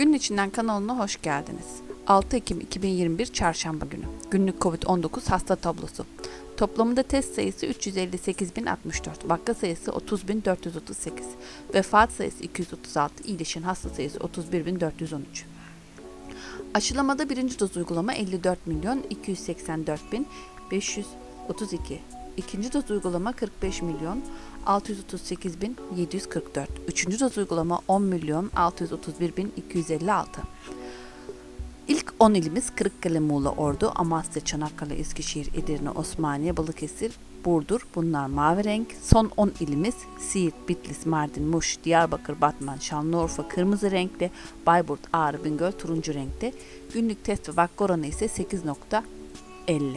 Günün içinden kanalına hoş geldiniz. 6 Ekim 2021 Çarşamba günü. Günlük Covid-19 hasta tablosu. Toplamında test sayısı 358.064, vaka sayısı 30.438, vefat sayısı 236, iyileşen hasta sayısı 31.413. Aşılamada birinci doz uygulama 54 milyon 284 bin 532. İkinci doz uygulama 45 milyon 638 bin 744. Üçüncü doz uygulama 10 milyon 631 bin 256. İlk 10 ilimiz Kırıkkale, Muğla, Ordu, Amasya, Çanakkale, Eskişehir, Edirne, Osmaniye, Balıkesir, Burdur. Bunlar mavi renk. Son 10 ilimiz Siirt, Bitlis, Mardin, Muş, Diyarbakır, Batman, Şanlıurfa kırmızı renkte, Bayburt, Ağrı, Bingöl turuncu renkte. Günlük test ve vaka oranı ise 8.50.